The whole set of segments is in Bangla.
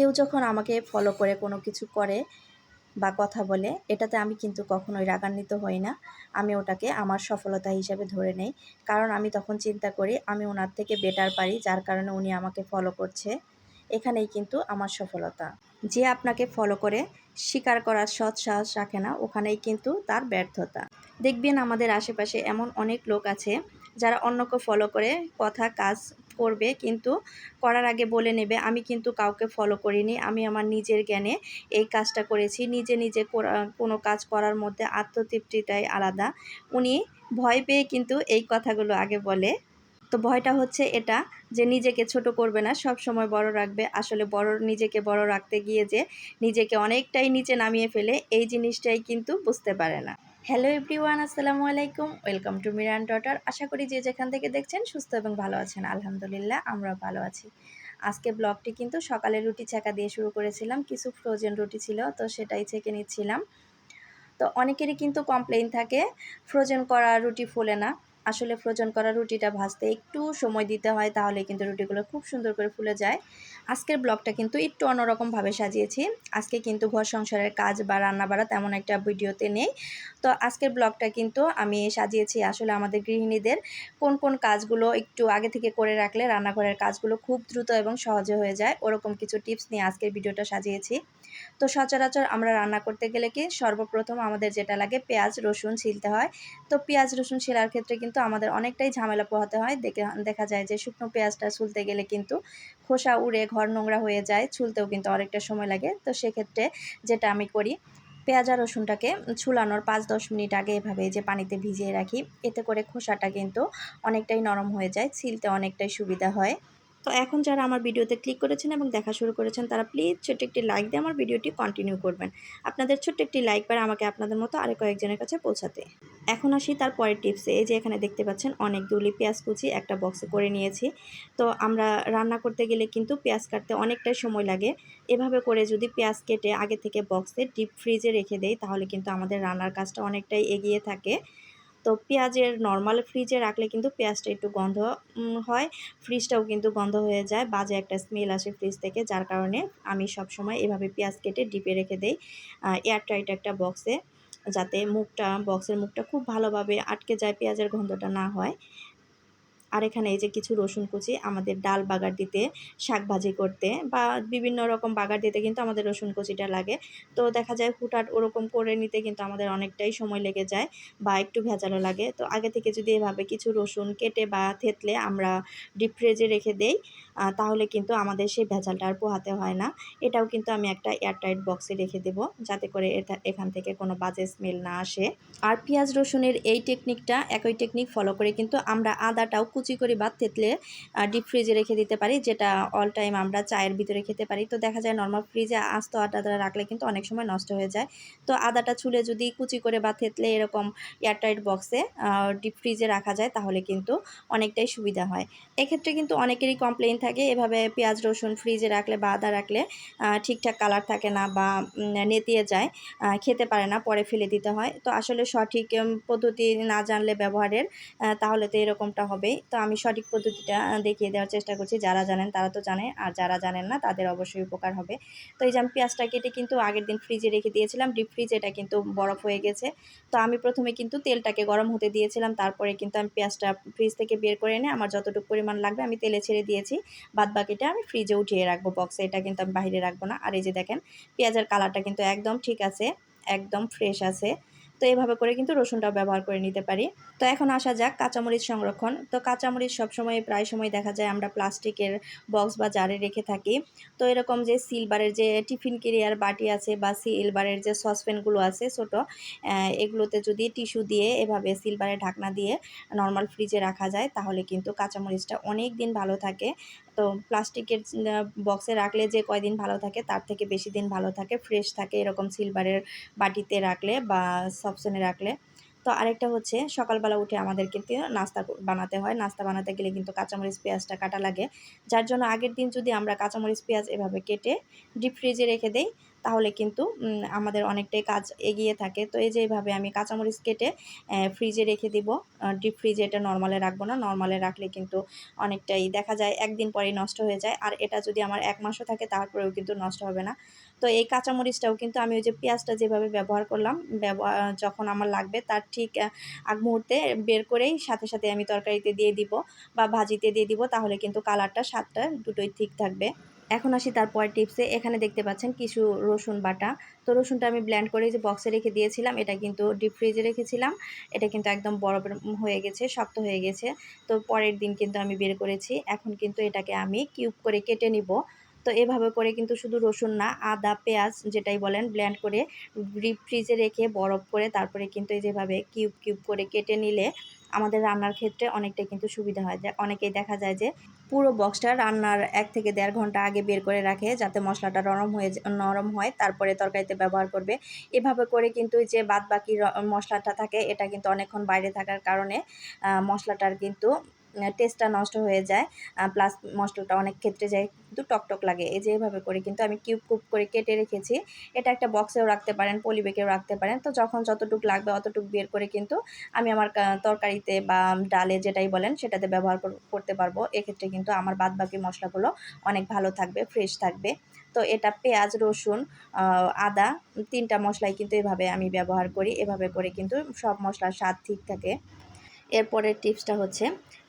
কেউ যখন আমাকে ফলো করে, কোনো কিছু করে বা কথা বলে, এটাতে আমি কিন্তু কখনোই রাগান্বিত হই না। আমি ওটাকে আমার সফলতা হিসেবে ধরে নেই। কারণ আমি তখন চিন্তা করি, আমি ওনার থেকে বেটার পারি, যার কারণে উনি আমাকে ফলো করছে। এখানেই কিন্তু আমার সফলতা। যে আপনাকে ফলো করে, স্বীকার করার সৎ সাহস রাখে না, ওখানেই কিন্তু তার ব্যর্থতা। দেখবেন আমাদের আশেপাশে এমন অনেক লোক আছে, যারা অন্যকে ফলো করে, কথা, কাজ করবে, কিন্তু করার আগে বলে নেবে, আমি কিন্তু কাউকে ফলো করিনি, আমি আমার নিজের জ্ঞানে এই কাজটা করেছি, নিজে নিজে কোনো কাজ করার মধ্যে আত্মতৃপ্তিটাই আলাদা। উনি ভয় পেয়ে কিন্তু এই কথাগুলো আগে বলে। তো ভয়টা হচ্ছে এটা যে নিজেকে ছোট করবে না, সব সময় বড় রাখবে। আসলে বড়, নিজেকে বড় রাখতে গিয়ে যে নিজেকে অনেকটাই নিচে নামিয়ে ফেলে, এই জিনিসটাই কিন্তু বুঝতে পারে না। হ্যালো এভরিওয়ান, আসসালামু আলাইকুম। ওয়েলকাম টু মিরান ডটার আশা করি যে যেখান থেকে দেখছেন সুস্থ এবং ভালো আছেন। আলহামদুলিল্লাহ আমরা ভালো আছি। আজকে ব্লগটি কিন্তু সকালে রুটি ছেঁকা দিয়ে শুরু করেছিলাম। কিছু ফ্রোজেন রুটি ছিল, তো সেটাই ছেঁকে নিচ্ছিলাম। তো অনেকেরই কিন্তু কমপ্লেন থাকে ফ্রোজেন করা রুটি ফোলে না। আসলে ফ্রোজেন করা রুটিটা ভাজতে একটু সময় দিতে হয় তাহলে কিন্তু রুটিগুলো খুব সুন্দর করে ফুলে যায়। আজকের ব্লগটা কিন্তু একটু অন্যরকমভাবে সাজিয়েছি। আজকে কিন্তু ঘর সংসারের কাজ বা রান্না বাড়া তেমন একটা ভিডিওতে নেই। তো আজকের ব্লগটা কিন্তু আমি সাজিয়েছি আসলে আমাদের গৃহিণীদের কোন কোন কাজগুলো একটু আগে থেকে করে রাখলে রান্নাঘরের কাজগুলো খুব দ্রুত এবং সহজে হয়ে যায়, ওরকম কিছু টিপস নিয়ে আজকের ভিডিওটা সাজিয়েছি। তো সচরাচর আমরা রান্না করতে গেলে কি সর্বপ্রথম আমাদের যেটা লাগে পেঁয়াজ, রসুন ছিলতে হয়। তো পেঁয়াজ, রসুন ছিলার ক্ষেত্রে কিন্তু আমাদের অনেকটাই ঝামেলা পোহাতে হয়। দেখে, দেখা যায় যে শুকনো পেঁয়াজটা ছুলতে গেলে কিন্তু খোসা উড়ে ঘর নোংরা হয়ে যায়, ছুলতেও কিন্তু অনেকটা সময় লাগে। তো সেক্ষেত্রে যেটা আমি করি, পেঁয়াজ আর রসুনটাকে ছুলানোর পাঁচ দশ মিনিট আগে এভাবে যে পানিতে ভিজিয়ে রাখি। এতে করে খোসাটা কিন্তু অনেকটাই নরম হয়ে যায়, ছিলতে অনেকটাই সুবিধা হয়। তো এখন যারা আমার ভিডিওতে ক্লিক করেছেন এবং দেখা শুরু করেছেন, তারা প্লিজ ছোট্ট একটি লাইক দিয়ে আমার ভিডিওটি কন্টিনিউ করবেন। আপনাদের ছোট্ট একটি লাইক পারে আমাকে আপনাদের মতো আরও কয়েকজনের কাছে পৌঁছাতে। এখন আসি তার পরের টিপসে এই যে এখানে দেখতে পাচ্ছেন অনেক দুলি পেঁয়াজ কুচি একটা বক্সে করে নিয়েছি। তো আমরা রান্না করতে গেলে কিন্তু পেঁয়াজ কাটতে অনেকটাই সময় লাগে। এভাবে করে যদি পেঁয়াজ কেটে আগে থেকে বক্সে ডিপ ফ্রিজে রেখে দেই, তাহলে কিন্তু আমাদের রান্নার কাজটা অনেকটাই এগিয়ে থাকে। তো পেঁয়াজের নর্মাল ফ্রিজে রাখলে কিন্তু পেঁয়াজটা একটু গন্ধ হয়। ফ্রিজটাও কিন্তু গন্ধ হয়ে যায়। বাজে একটা স্মেল আসে ফ্রিজ থেকে, যার কারণে আমি সব সময় এভাবে পেঁয়াজ কেটে ডিপে রেখে দেই এয়ারটাইট একটা বক্সে যাতে মুখটা বক্সের মুখটা খুব ভালোভাবে আটকে যায়, পেঁয়াজের গন্ধটা না হয়। আর এখানে এই যে কিছু রসুন কুচি আমাদের ডাল বাগার দিতে শাক ভাজি করতে বা বিভিন্ন রকম বাগার দিতে কিন্তু আমাদের রসুন কুচিটা লাগে। তো দেখা যায় হুটহাট ওরকম করে নিতে কিন্তু আমাদের অনেকটাই সময় লেগে যায় বা একটু ভেজালো লাগে। তো আগে থেকে যদি এভাবে কিছু রসুন কেটে বা থেতলে আমরা ডিপ ফ্রিজে রেখে দেই তাহলে কিন্তু আমাদের সেই ভেজালটা আর পোহাতে হয় না। এটাও কিন্তু আমি একটা এয়ারটাইট বক্সে রেখে দেব যাতে করে এখান থেকে কোনো বাজে স্মেল না আসে। আর পেঁয়াজ রসুনের এই টেকনিকটা একই টেকনিক ফলো করে কিন্তু আমরা আদাটাও কুচি করে বা থেতলে ডিপ ফ্রিজে রেখে দিতে পারি, যেটা অল টাইম আমরা চায়ের ভিতরে খেতে পারি। তো দেখা যায় নর্মাল ফ্রিজে আস্ত আটা রাখলে কিন্তু অনেক সময় নষ্ট হয়ে যায়। তো আদাটা ছুলে যদি কুচি করে বা থেতলে এরকম এয়ারটাইট বক্সে ডিপ ফ্রিজে রাখা যায়, তাহলে কিন্তু অনেকটাই সুবিধা হয়। এক্ষেত্রে কিন্তু অনেকেরই কমপ্লেন থাকে, এভাবে পেঁয়াজ, রসুন ফ্রিজে রাখলে বা আদা রাখলে ঠিকঠাক কালার থাকে না বা নেতিয়ে যায় খেতে পারে না, পরে ফেলে দিতে হয়। তো আসলে সঠিক পদ্ধতি না জানলে ব্যবহারের তাহলে তো এরকমটা হবেই। তো আমি সঠিক পদ্ধতিটা দেখিয়ে দেওয়ার চেষ্টা করছি। যারা জানেন তারা তো জানে, আর যারা জানেন না তাদের অবশ্যই উপকার হবে। তো এই যে আমি পেঁয়াজটা কেটে কিন্তু আগের দিন ফ্রিজে রেখে দিয়েছিলাম ডিপ ফ্রিজে এটা কিন্তু বরফ হয়ে গেছে। তো আমি প্রথমে কিন্তু তেলটাকে গরম হতে দিয়েছিলাম, তারপরে কিন্তু আমি পেঁয়াজটা ফ্রিজ থেকে বের করে এনে আমার যতটুকু পরিমাণ লাগবে আমি তেলে ছেড়ে দিয়েছি। বাদ বাকিটা আমি ফ্রিজে উঠিয়ে রাখব বক্সে এটা কিন্তু আমি বাইরে রাখব না। আর এই যে দেখেন, পেঁয়াজের কালারটা কিন্তু একদম ঠিক আছে, একদম ফ্রেশ আছে। তো এভাবে করে কিন্তু রসুনটাও ব্যবহার করে নিতে পারি। তো এখন আসা যাক কাঁচামরিচ সংরক্ষণ। তো কাঁচামরিচ সবসময় প্রায় সময় দেখা যায় আমরা প্লাস্টিকের বক্স বা জারে রেখে থাকি। তো এরকম যে সিলভারের যে টিফিন কেরিয়ার বাটি আছে বা সিলভারের যে সসপ্যানগুলো আছে ছোটো এগুলোতে যদি টিস্যু দিয়ে এভাবে সিলভারের ঢাকনা দিয়ে নর্মাল ফ্রিজে রাখা যায়, তাহলে কিন্তু কাঁচামরিচটা অনেক দিন ভালো থাকে। তো প্লাস্টিকের বক্সে রাখলে যে কয়দিন ভালো থাকে, তার থেকে বেশি দিন ভালো থাকে ফ্রেশ থাকে এরকম সিলভারের বাটিতে রাখলে বা সবসনে রাখলে। তো আরেকটা হচ্ছে, সকালবেলা উঠে আমাদের কিন্তু নাস্তা বানাতে হয়। নাস্তা বানাতে গেলে কিন্তু কাঁচামরিচ, পেঁয়াজটা কাটা লাগে। যার জন্য আগের দিন যদি আমরা কাঁচামরিচ, পেঁয়াজ এভাবে কেটে ডিপ ফ্রিজে রেখে দেই তাহলে কিন্তু আমাদের অনেকটাই কাজ এগিয়ে থাকে। তো এই যে এইভাবে আমি কাঁচামরিচ কেটে ফ্রিজে রেখে দিব। ডিপ ফ্রিজে এটা নর্মালে রাখব না। নর্মালে রাখলে কিন্তু অনেকটাই দেখা যায় একদিন পরেই নষ্ট হয়ে যায়। আর এটা যদি আমার এক মাসও থাকে, তারপরেও কিন্তু নষ্ট হবে না। তো এই কাঁচামরিচটাও কিন্তু আমি ওই যে পেঁয়াজটা যেভাবে ব্যবহার করলাম ব্যবহার যখন আমার লাগবে, তার ঠিক আগ মুহূর্তে বের করেই সাথে সাথে আমি তরকারিতে দিয়ে দিব বা ভাজিতে দিয়ে দিব, তাহলে কিন্তু কালারটা স্বাদটা দুটোই ঠিক থাকবে। এখন আসি তারপর টিপসে। এখানে দেখতে পাচ্ছেন কিছু রসুন বাটা। তো রসুনটা আমি ব্ল্যান্ড করে যে বক্সে রেখে দিয়েছিলাম, এটা কিন্তু ডিপ ফ্রিজে রেখেছিলাম। এটা কিন্তু একদম বরফ হয়ে গেছে, শক্ত হয়ে গেছে। তো পরের দিন কিন্তু আমি বের করেছি। এখন কিন্তু এটাকে আমি কিউব করে কেটে নিব। তো এভাবে করে কিন্তু শুধু রসুন না, আদা, পেঁয়াজ যেটাই বলেন ব্ল্যান্ড করে ডিপ ফ্রিজে রেখে বরফ করে তারপরে কিন্তু যেভাবে কিউব কিউব করে কেটে নিলে আমাদের রান্নার ক্ষেত্রে অনেকটাই কিন্তু সুবিধা হয়। অনেকেই দেখা যায় যে পুরো বক্সটা রান্নার এক থেকে দেড় ঘণ্টা আগে বের করে রাখে যাতে মশলাটা নরম হয়ে নরম হয়, তারপরে তরকারিতে ব্যবহার করবে। এভাবে করে কিন্তু যে বাদ বাকি মশলাটা থাকে, এটা কিন্তু অনেকক্ষণ বাইরে থাকার কারণে মশলাটার কিন্তু টেস্টটা নষ্ট হয়ে যায় প্লাস মশলাটা অনেক ক্ষেত্রে যায়, কিন্তু টকটক লাগে। এই যে এভাবে করে কিন্তু আমি কিউব কিউব করে কেটে রেখেছি। এটা একটা বক্সেও রাখতে পারেন পলিবেগেও রাখতে পারেন। তো যখন যতটুকু লাগবে অতটুকু বের করে কিন্তু আমি আমার তরকারিতে বা ডালে যেটাই বলেন সেটাতে ব্যবহার করতে পারব। এক্ষেত্রে কিন্তু আমার বাদ বাকি মশলাগুলো অনেক ভালো থাকবে ফ্রেশ থাকবে। তো এটা পেঁয়াজ, রসুন আদা, তিনটা মশলাই কিন্তু এভাবে আমি ব্যবহার করি। এভাবে করে কিন্তু সব মশলার স্বাদ ঠিক থাকে। এরপরের টিপসটা হচ্ছে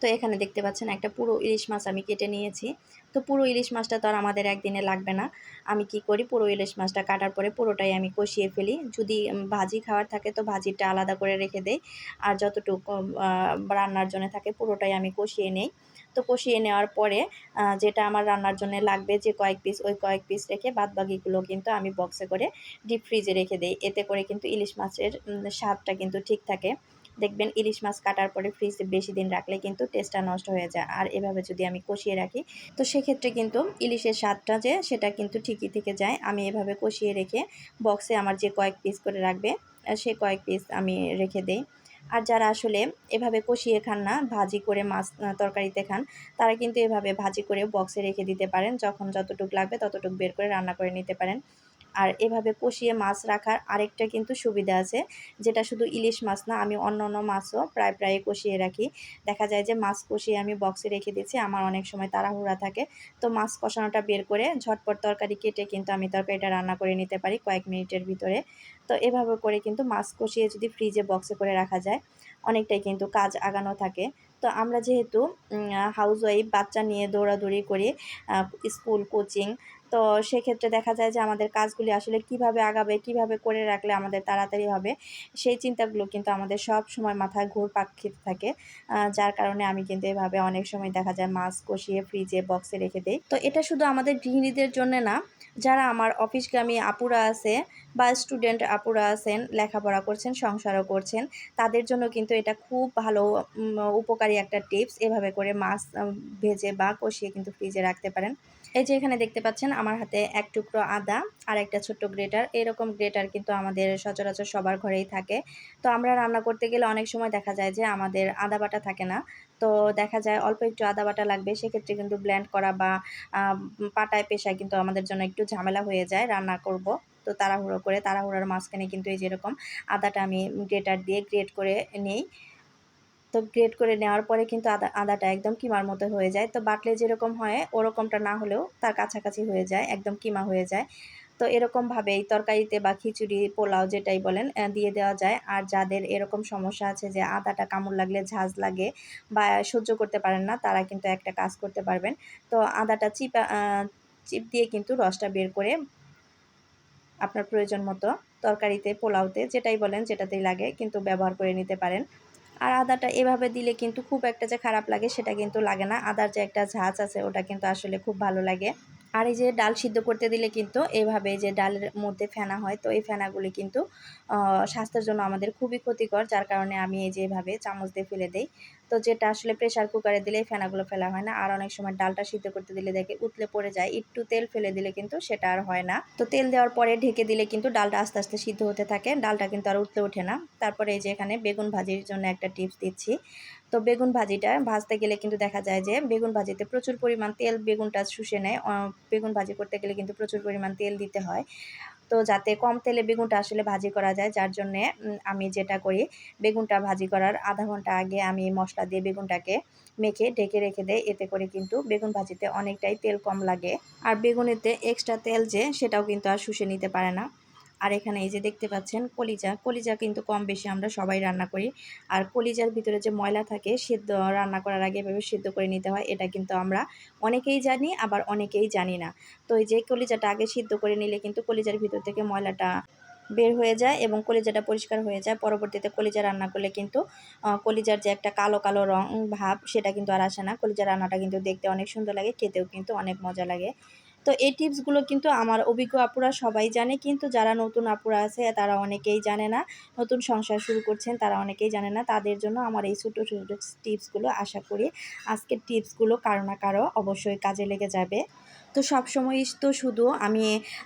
তো এখানে দেখতে পাচ্ছেন একটা পুরো ইলিশ মাছ আমি কেটে নিয়েছি। তো পুরো ইলিশ মাছটা তো আর আমাদের একদিনে লাগবে না। আমি কি করি, পুরো ইলিশ মাছটা কাটার পরে পুরোটাই আমি কষিয়ে ফেলি। যদি ভাজি খাওয়ার থাকে তো ভাজিটা আলাদা করে রেখে দেই। আর যতটুকু রান্নার জন্য থাকে পুরোটাই আমি কষিয়ে নেই। তো কষিয়ে নেওয়ার পরে যেটা আমার রান্নার জন্য লাগবে যে কয়েক পিস, ওই কয়েক পিস রেখে বাদ বাকিগুলো কিন্তু আমি বক্সে করে ডিপ ফ্রিজে রেখে দিই। এতে করে কিন্তু ইলিশ মাছের স্বাদটা কিন্তু ঠিক থাকে। দেখবেন ইলিশ মাছ কাটার পরে ফ্রিজে বেশি দিন রাখলে কিন্তু টেস্টটা নষ্ট হয়ে যায়। আর এভাবে যদি আমি কষিয়ে রাখি, তো সেক্ষেত্রে কিন্তু ইলিশের স্বাদটা যে, সেটা কিন্তু ঠিকই থেকে যায়। আমি এভাবে কষিয়ে রেখে বক্সে আমার যে কয়েক পিস করে রাখবে সে কয়েক পিস আমি রেখে দেই। আর যারা আসলে এভাবে কষিয়ে খান না, ভাজি করে মাছ তরকারিতে খান, তারা কিন্তু এভাবে ভাজি করে বক্সে রেখে দিতে পারেন। যখন যতটুকু লাগবে ততটুকু বের করে রান্না করে নিতে পারেন। আর এভাবে কষিয়ে মাছ রাখার আরেকটা কিন্তু সুবিধা আছে, যেটা শুধু ইলিশ মাছ না, আমি অন্য অন্য মাছও প্রায় প্রায় কষিয়ে রাখি। দেখা যায় যে মাছ কষিয়ে আমি বক্সে রেখে দিচ্ছি, আমার অনেক সময় তাড়াহুড়া থাকে। তো মাছ কষানোটা বের করে ঝটপট তরকারি কেটে কিন্তু আমি তরকারিটা রান্না করে নিতে পারি কয়েক মিনিটের ভিতরে। তো এভাবে করে কিন্তু মাছ কষিয়ে যদি ফ্রিজে বক্সে করে রাখা যায়, অনেকটাই কিন্তু কাজ আগানো থাকে। তো আমরা যেহেতু হাউস ওয়াইফ বাচ্চা নিয়ে দৌড়াদৌড়ি করি স্কুল কোচিং তো সেক্ষেত্রে দেখা যায় যে আমাদের কাজগুলি আসলে কীভাবে আগাবে, কীভাবে করে রাখলে আমাদের তাড়াতাড়ি হবে, সেই চিন্তাগুলো কিন্তু আমাদের সব সময় মাথায় ঘুরপাক খেতে থাকে। যার কারণে আমি কিন্তু এভাবে অনেক সময় দেখা যায় মাছ কষিয়ে ফ্রিজে বক্সে রেখে দিই। তো এটা শুধু আমাদের গৃহিণীদের জন্য না, যারা আমার অফিসগামী আপুরা আছে বা স্টুডেন্ট আপুরা আছেন, লেখাপড়া করছেন, সংসারও করছেন, তাদের জন্য কিন্তু এটা খুব ভালো উপকারী একটা টিপস এভাবে করে মাছ ভেজে বা কষিয়ে কিন্তু ফ্রিজে রাখতে পারেন। এই যে এখানে দেখতে পাচ্ছেন, আমার হাতে এক টুকরো আদা আর একটা ছোট্ট গ্রেটার। এরকম গ্রেটার কিন্তু আমাদের সচরাচর সবার ঘরেই থাকে। তো আমরা রান্না করতে গেলে অনেক সময় দেখা যায় যে আমাদের আদা বাটা থাকে না। তো দেখা যায় অল্প একটু আদা বাটা লাগবে, সেক্ষেত্রে কিন্তু ব্ল্যান্ড করা বা পাটায় পেশায় কিন্তু আমাদের জন্য একটু ঝামেলা হয়ে যায় রান্না করব। তো তাড়াহুড়ো করে, তাড়াহুড়োর মাঝখানে কিন্তু এই যেরকম আদাটা আমি গ্রেটার দিয়ে গ্রেট করে নেই। তো গ্রেট করে নেওয়ার পরে কিন্তু আদা, আদাটা একদম কিমার মতো হয়ে যায়। তো বাটলে যেরকম হয়, ওরকমটা না হলেও তার কাছাকাছি হয়ে যায়, একদম কিমা হয়ে যায়। তো এরকমভাবে এই তরকারিতে বা খিচুড়ি, পোলাও যেটাই বলেন দিয়ে দেওয়া যায়। আর যাদের এরকম সমস্যা আছে যে আদাটা কামড় লাগলে ঝাঁজ লাগে বা সহ্য করতে পারেন না, তারা কিন্তু একটা কাজ করতে পারবেন। তো আদাটা চিপা চিপ দিয়ে কিন্তু রসটা বের করে আপনার প্রয়োজন মতো তরকারিতে, পোলাওতে যেটাই বলেন, যেটাতেই লাগে কিন্তু ব্যবহার করে নিতে পারেন। আর আদাটা এভাবে দিলে কিন্তু খুব একটা যে খারাপ লাগে সেটা কিন্তু লাগে না। আদার যে একটা ঝাঁজ আছে ওটা কিন্তু আসলে খুব ভালো লাগে। আর এই যে ডাল সিদ্ধ করতে দিলে কিন্তু এভাবে যে ডালের মধ্যে ফেনা হয়, তো এই ফেনাগুলি কিন্তু স্বাস্থ্যের জন্য আমাদের খুবই ক্ষতিকর। যার কারণে আমি এই যে এভাবে চামচ দিয়ে ফেলে দেই। তো যেটা আসলে প্রেশার কুকারে দিলে ফেনাগুলো ফেলা হয় না। আর অনেক সময় ডালটা সিদ্ধ করতে দিলে দেখে উতলে পড়ে যায়, একটু তেল ফেলে দিলে কিন্তু সেটা আর হয় না। তো তেল দেওয়ার পরে ঢেকে দিলে কিন্তু ডালটা আস্তে আস্তে সিদ্ধ হতে থাকে, ডালটা কিন্তু আর উতলে ওঠে না। তারপরে এই যে এখানে বেগুন ভাজির জন্য একটা টিপস দিচ্ছি। তো বেগুন ভাজিটা ভাজতে গেলে কিন্তু দেখা যায় যে বেগুন ভাজিতে প্রচুর পরিমাণ তেল বেগুনটা শুষে নেয়। বেগুন ভাজি করতে গেলে কিন্তু প্রচুর পরিমাণ তেল দিতে হয়। তো যাতে কম তেলে বেগুনটা আসলে ভাজি করা যায়, যার জন্যে আমি যেটা করি, বেগুনটা ভাজি করার আধা ঘণ্টা আগে আমি মশলা দিয়ে বেগুনটাকে মেখে, ঢেকে রেখে দেয় এতে করে কিন্তু বেগুন ভাজিতে অনেকটাই তেল কম লাগে। আর বেগুনেতে এক্সট্রা তেল যে, সেটাও কিন্তু আর শুষে নিতে পারে না। আর এখানে এই যে দেখতে পাচ্ছেন কলিজা কলিজা কিন্তু কম বেশি আমরা সবাই রান্না করি। আর কলিজার ভিতরে যে ময়লা থাকে, সেদ্ধ রান্না করার আগে এভাবে সিদ্ধ করে নিতে হয়, এটা কিন্তু আমরা অনেকেই জানি, আবার অনেকেই জানি না। তো এই যে কলিজাটা আগে সিদ্ধ করে নিলে কিন্তু কলিজার ভিতর থেকে ময়লাটা বের হয়ে যায় এবং কলিজাটা পরিষ্কার হয়ে যায়। পরবর্তীতে কলিজা রান্না করলে কিন্তু কলিজার যে একটা কালো কালো রং, ভাব, সেটা কিন্তু আর আসে না। কলিজা রান্নাটা কিন্তু দেখতে অনেক সুন্দর লাগে, খেতেও কিন্তু অনেক মজা লাগে। তো এই টিপসগুলো কিন্তু আমার অভিজ্ঞ আপুরা সবাই জানে, কিন্তু যারা নতুন আপুরা আছে তারা অনেকেই জানে না। নতুন সংসার শুরু করছেন তারা অনেকেই জানে না। তাদের জন্য আমার এই ছোটো ছোটো টিপসগুলো আশা করি আজকের টিপসগুলো কারও না কারও অবশ্যই কাজে লেগে যাবে। তো সব সময় তো শুধু আমি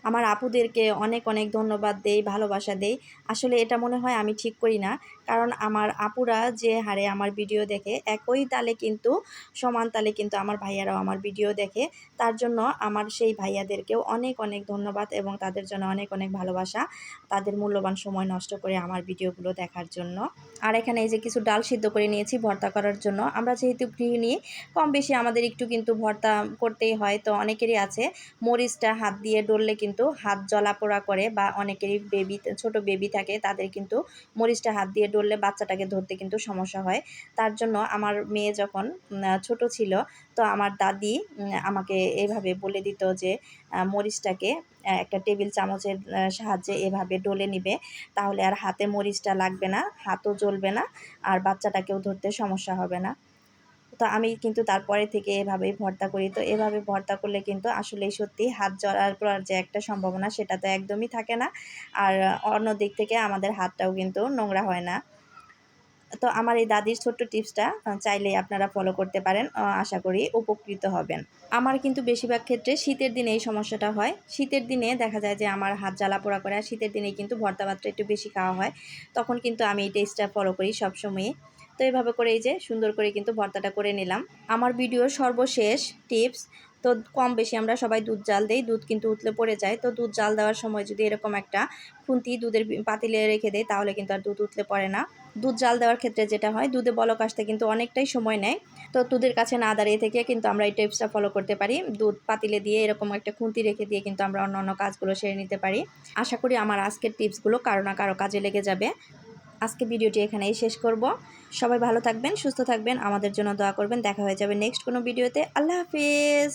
আমার আপুদেরকে অনেক অনেক ধন্যবাদ দেই, ভালোবাসা দেই। আসলে এটা মনে হয় আমি ঠিক করি না। কারণ আমার আপুরা যে হারে আমার ভিডিও দেখে, একই তালে কিন্তু, সমান তালে কিন্তু আমার ভাইয়ারাও আমার ভিডিও দেখে। তার জন্য আমার সেই ভাইয়াদেরকেও অনেক অনেক ধন্যবাদ এবং তাদের জন্য অনেক অনেক ভালোবাসা। তাদের মূল্যবান সময় নষ্ট করে আমার ভিডিওগুলো দেখার জন্য। আর এখানে এই যে কিছু ডাল সিদ্ধ করে নিয়েছি ভর্তা করার জন্য। আমরা যেহেতু গৃহিণী কম বেশি আমাদের একটু কিন্তু ভর্তা করতেই হয়। তো অনেকেরই আছে। মরিচটা হাত দিয়ে ডললে কিন্তু হাত জ্বলা পোড়া করে বা অনেকেরই বেবি ছোট বেবি থাকে, তাদের কিন্তু মরিচটা হাত দিয়ে ডললে বাচ্চাটাকে ধরতে কিন্তু সমস্যা হয়। তার জন্য আমার মেয়ে যখন ছোট ছিল, তো আমার দাদি আমাকে এইভাবে বলে দিত যে মরিচটাকে একটা টেবিল চামচের সাহায্যে এভাবে ডলে নিবে। তাহলে আর হাতে মরিচটা লাগবে না, হাতও জ্বলবে না, আর বাচ্চাটাকেও ধরতে সমস্যা হবে না। তো আমি কিন্তু তারপরে থেকে এভাবেই ভর্তা করি। তো এভাবে ভর্তা করলে কিন্তু আসলেই সত্যি হাত জ্বলার পর যে একটা সম্ভাবনা সেটা তো একদমই থাকে না। আর অন্য দিক থেকে আমাদের হাতটাও কিন্তু নোংরা হয় না। তো আমার এই দাদির ছোট্ট টিপসটা চাইলেই আপনারা ফলো করতে পারেন আশা করি উপকৃত হবেন। আমার কিন্তু বেশিরভাগ ক্ষেত্রে শীতের দিনে এই সমস্যাটা হয়। শীতের দিনে দেখা যায় যে আমার হাত জ্বালা পোড়া করে আর শীতের দিনে কিন্তু ভর্তা ভাতটা একটু বেশি খাওয়া হয়। তখন কিন্তু আমি এই টেস্টটা ফলো করি সবসময়ই। তো এইভাবে করে এই যে সুন্দর করে কিন্তু ভর্তাটা করে নিলাম। আমার ভিডিওর সর্বশেষ টিপস, তো কম বেশি আমরা সবাই দুধ জাল দেই, দুধ কিন্তু উতলে পড়ে যায়। তো দুধ জাল দেওয়ার সময় যদি এরকম একটা খুন্তি দুধের পাতিলে রেখে দেয় তাহলে কিন্তু আর দুধ উতলে পড়ে না। দুধ জাল দেওয়ার ক্ষেত্রে যেটা হয়, দুধে বলক আসতে কিন্তু অনেকটাই সময় নেয়। তো দুধের কাছে না দাঁড়িয়ে থেকে কিন্তু আমরা এই টিপসটা ফলো করতে পারি। দুধ পাতিলে দিয়ে এরকম একটা খুন্তি রেখে দিয়ে কিন্তু আমরা অন্য অন্য কাজগুলো সেরে নিতে পারি। আশা করি আমার আজকের টিপসগুলো কারও না কারও কাজে লেগে যাবে। আজকে ভিডিওটি এখানেই শেষ করব। সবাই ভালো থাকবেন, সুস্থ থাকবেন, আমাদের জন্য দোয়া করবেন। দেখা হয়ে যাবে নেক্সট কোনো ভিডিওতে। আল্লাহ হাফিজ!